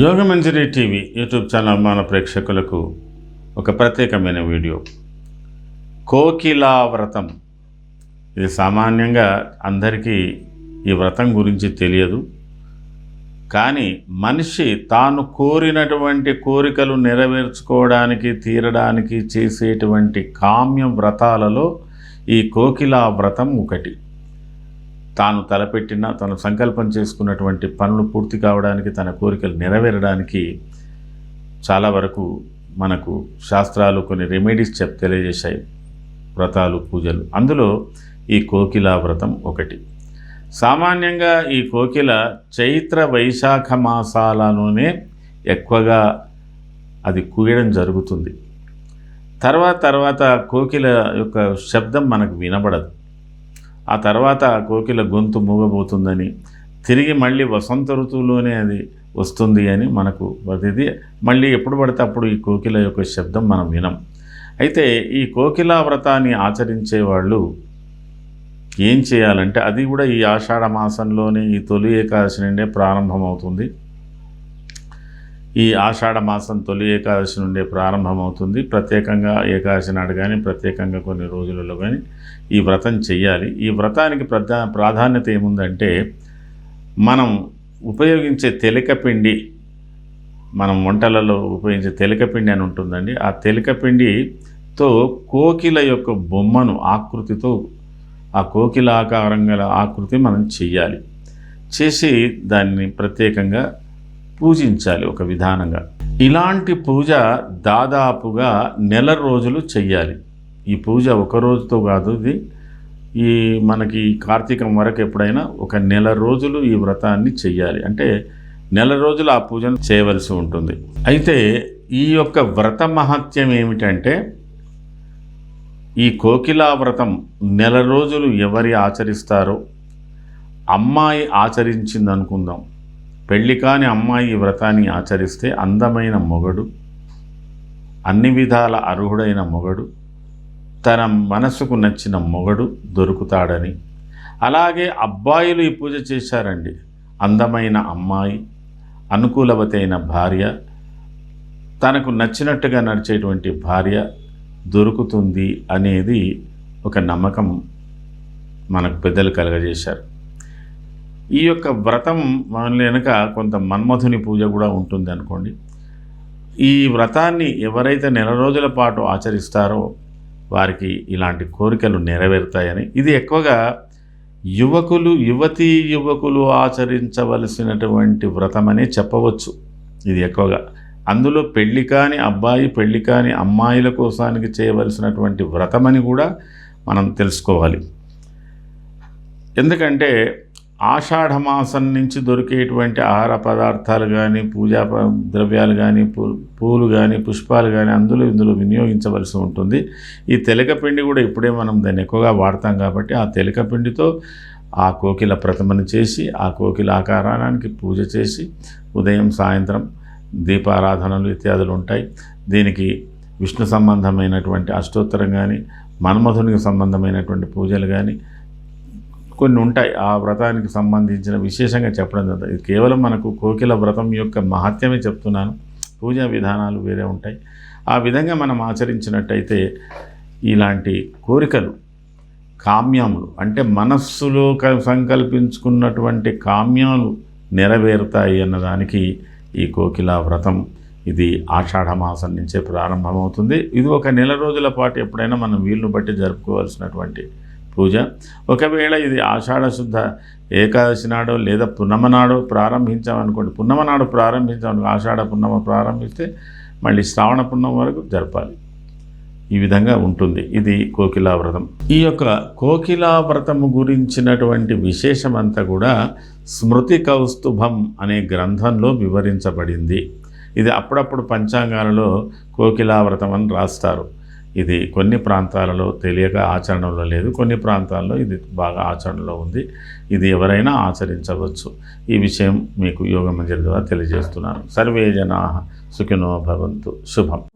Yogamanjari TV YouTube channel మన ప్రేక్షకులకు ఒక ప్రత్యేకమైన వీడియో. కోకిలా వ్రతం ఇది సామాన్యంగా అందరికీ ఈ వ్రతం గురించి తెలియదు. కానీ మనిషి తాను కోరినటువంటి కోరికలు నెరవేర్చుకోవడానికి తీరడానికి చేసేటువంటి కామ్య వ్రతాలలో ఈ కోకిలా వ్రతం ఒకటి. తాను తలపెట్టిన తను సంకల్పం చేసుకున్నటువంటి పనులు పూర్తి కావడానికి తన కోరికలు నెరవేరడానికి చాలా వరకు మనకు శాస్త్రాలు కొన్ని రెమెడీస్ చెప్ తెలియజేశాయి. వ్రతాలు పూజలు. అందులో ఈ కోకిలా వ్రతం ఒకటి. సామాన్యంగా ఈ కోకిల చైత్ర వైశాఖ మాసాలలోనే ఎక్కువగా అది కూయడం జరుగుతుంది. తర్వాత తర్వాత కోకిల యొక్క శబ్దం మనకు వినబడదు. ఆ తర్వాత ఆ కోకిల గొంతు మూగబోతుందని తిరిగి మళ్ళీ వసంత ఋతువులోనే అది వస్తుంది అని మనకు ప్రతిదీ మళ్ళీ ఎప్పుడు పడితే అప్పుడు ఈ కోకిల యొక్క శబ్దం మనం వినం. అయితే ఈ కోకిలా వ్రతాన్ని ఆచరించే వాళ్ళు ఏం చేయాలంటే అది కూడా ఈ ఆషాఢ మాసంలోనే ఈ తొలి ఏకాదశి నుండే ప్రారంభమవుతుంది. ఈ ఆషాఢ మాసం తొలి ఏకాదశి నుండే ప్రారంభమవుతుంది. ప్రత్యేకంగా ఏకాదశి నాడు కానీ ప్రత్యేకంగా కొన్ని రోజులలో కానీ ఈ వ్రతం చెయ్యాలి. ఈ వ్రతానికి ప్రధా ప్రాధాన్యత ఏముందంటే మనం ఉపయోగించే తెలకపిండి మనం వంటలలో ఉపయోగించే తెలకపిండి అని ఉంటుందండి. ఆ తెలకపిండితో కోకిల యొక్క బొమ్మను ఆకృతితో ఆ కోకిల ఆకారం గల ఆకృతి మనం చెయ్యాలి. చేసి దాన్ని ప్రత్యేకంగా పూజించాలి ఒక విధానంగా. ఇలాంటి పూజ దాదాపుగా నెల రోజులు చెయ్యాలి. ఈ పూజ ఒక రోజుతో కాదు ఇది. ఈ మనకి కార్తీకం వరకు ఎప్పుడైనా ఒక నెల రోజులు ఈ వ్రతాన్ని చెయ్యాలి. అంటే నెల రోజులు ఆ పూజను చేయవలసి ఉంటుంది. అయితే ఈ యొక్క వ్రత మహత్యం ఏమిటంటే ఈ కోకిలా వ్రతం నెల రోజులు ఎవరి ఆచరిస్తారో అమ్మాయి ఆచరించింది అనుకుందాం పెళ్ళి కాని అమ్మాయి ఈ వ్రతాన్ని ఆచరిస్తే అందమైన మొగడు అన్ని విధాల అర్హుడైన మొగడు తన మనసుకు నచ్చిన మొగడు దొరుకుతాడని. అలాగే అబ్బాయిలు ఈ పూజ చేశారండి. అందమైన అమ్మాయి అనుకూలవతైన భార్య తనకు నచ్చినట్టుగా నడిచేటువంటి భార్య దొరుకుతుంది అనేది ఒక నమ్మకం మనకు పెద్దలు కలగజేశారు. ఈ యొక్క వ్రతం మన వెనుక కొంత మన్మధుని పూజ కూడా ఉంటుంది అనుకోండి. ఈ వ్రతాన్ని ఎవరైతే నెల రోజుల పాటు ఆచరిస్తారో వారికి ఇలాంటి కోరికలు నెరవేరుతాయని. ఇది ఎక్కువగా యువకులు యువతీ యువకులు ఆచరించవలసినటువంటి వ్రతమనే చెప్పవచ్చు. ఇది ఎక్కువగా. అందులో పెళ్ళి కాని అబ్బాయి పెళ్ళి కాని అమ్మాయిల కోసానికి చేయవలసినటువంటి వ్రతమని కూడా మనం తెలుసుకోవాలి. ఎందుకంటే ఆషాఢమాసం నుంచి దొరికేటువంటి ఆహార పదార్థాలు కానీ పూజా ద్రవ్యాలు కానీ పూ- పూలు కానీ పుష్పాలు కానీ అందులో ఇందులో వినియోగించవలసి ఉంటుంది. ఈ తెలకపిండి కూడా ఇప్పుడే మనం దాన్ని ఎక్కువగా వాడతాం కాబట్టి ఆ తెలకపిండితో ఆ కోకిల ప్రతిమను చేసి ఆ కోకిల ఆకారానికి పూజ చేసి ఉదయం సాయంత్రం దీపారాధనలు ఇత్యాదులు ఉంటాయి. దీనికి విష్ణు సంబంధమైనటువంటి అష్టోత్తరం కానీ మన్మధునికి సంబంధమైనటువంటి పూజలు కానీ కొన్ని ఉంటాయి. ఆ వ్రతానికి సంబంధించిన విశేషంగా చెప్పడం జరుగుతుంది. ఇది కేవలం మనకు కోకిల వ్రతం యొక్క మహత్యమే చెప్తున్నాను. పూజా విధానాలు వేరే ఉంటాయి. ఆ విధంగా మనం ఆచరించినట్టయితే ఇలాంటి కోరికలు కామ్యములు అంటే మనస్సులో క- సంకల్పించుకున్నటువంటి కామ్యాలు నెరవేరుతాయి అన్నదానికి ఈ కోకిల వ్రతం ఇది ఆషాఢ మాసం నుంచే ప్రారంభమవుతుంది. ఇది ఒక నెల రోజుల పాటు ఎప్పుడైనా మనం వీలును బట్టి జరుపుకోవాల్సినటువంటి పూజ. ఒకవేళ ఇది ఆషాఢ శుద్ధ ఏకాదశి నాడో లేదా పున్నమనాడు ప్రారంభించామనుకోండి పున్నమ నాడు ప్రారంభించామనుకో ఆషాఢ పున్నమ ప్రారంభిస్తే మళ్ళీ శ్రావణ పున్నమ వరకు జరపాలి. ఈ విధంగా ఉంటుంది. ఇది కోకిలా వ్రతం. ఈ యొక్క కోకిలా వ్రతము గురించినటువంటి విశేషమంతా కూడా స్మృతి కౌస్తుభం అనే గ్రంథంలో వివరించబడింది. ఇది అప్పుడప్పుడు పంచాంగాలలో కోకిలా వ్రతం అని రాస్తారు. ఇది కొన్ని ప్రాంతాలలో తెలియక ఆచరణలో లేదు. కొన్ని ప్రాంతాల్లో ఇది బాగా ఆచరణలో ఉంది. ఇది ఎవరైనా ఆచరించవచ్చు. ఈ విషయం మీకు యోగ మంజరి ద్వారా తెలియజేస్తున్నాను. సర్వే జనా సుఖినో భవంతు. శుభం.